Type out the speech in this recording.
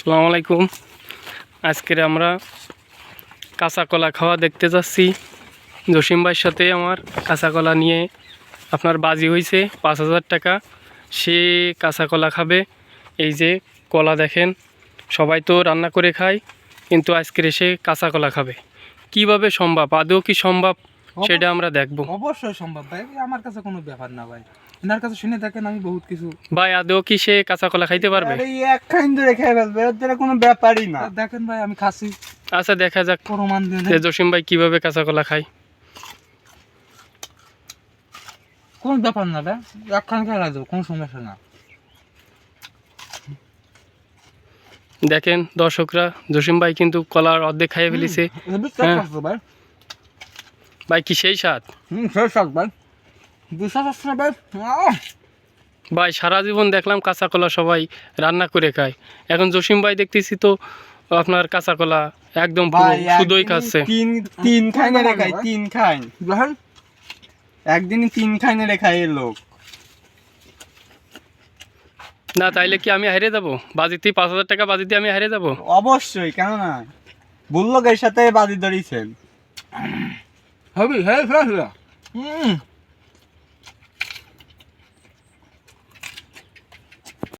আসসালামু আলাইকুম। আজকের আমরা কাঁচা কলা খাওয়া দেখতে যাচ্ছি। জসিম ভাইয়ের সাথে আমার কাঁচা কলা নিয়ে আপনার বাজি হয়েছে পাঁচ হাজার টাকা। সে কাঁচা কলা খাবে। এই যে কলা দেখেন, সবাই তো রান্না করে খায়, কিন্তু আজকের এসে কাঁচা কলা খাবে। কীভাবে সম্ভব? আদৌ কি সম্ভব? সেটা আমরা দেখব। অবশ্যই সম্ভব ভাই। আমার কাছে কোনো ব্যাপার না ভাই। এনার কাছে শুনে দেখেন আমি বহুত কিছু ভাই আদৌ কি সে কাঁচা কলা খাইতে পারবে? আরে এই এক খাইন ধরে খেয়ে ফেলবে এর কোনো ব্যাপারই না। দেখেন ভাই আমি খাচ্ছি। আচ্ছা দেখা যাক। প্রমাণ দেন জসিম ভাই কীভাবে কাঁচা কলা খায়? কোন ব্যাপার না ভাই। একখান খেলা দেবো কোনো সমস্যা না। দেখেন দর্শকরা জসিম ভাই কিন্তু কলার অর্ধেক খাইয়ে ফেলেছে। ভাই কি সেই স্বাদ? হুম ভাই। বিশ্বাস আসছে ভাই। ভাই সারা জীবন দেখলাম কাঁচা কলা সবাই রান্না করে খায়। এখন জসিম ভাই দেখতেছি তো আপনার কাঁচা কলা একদম পুরো শুধুই খাচ্ছে। তিন তিন খাইনে রে খাই তিন দেখেন একদিনই তিন খাইনে রে খাই এর লোক। না তাইলে কি আমি হারিয়ে যাব? বাজিতে পাঁচ হাজার টাকা বাজিতে আমি হারিয়ে যাব? অবশ্যই কেন না বুল্লকের সাথে বাজি 还没还发出来，嗯。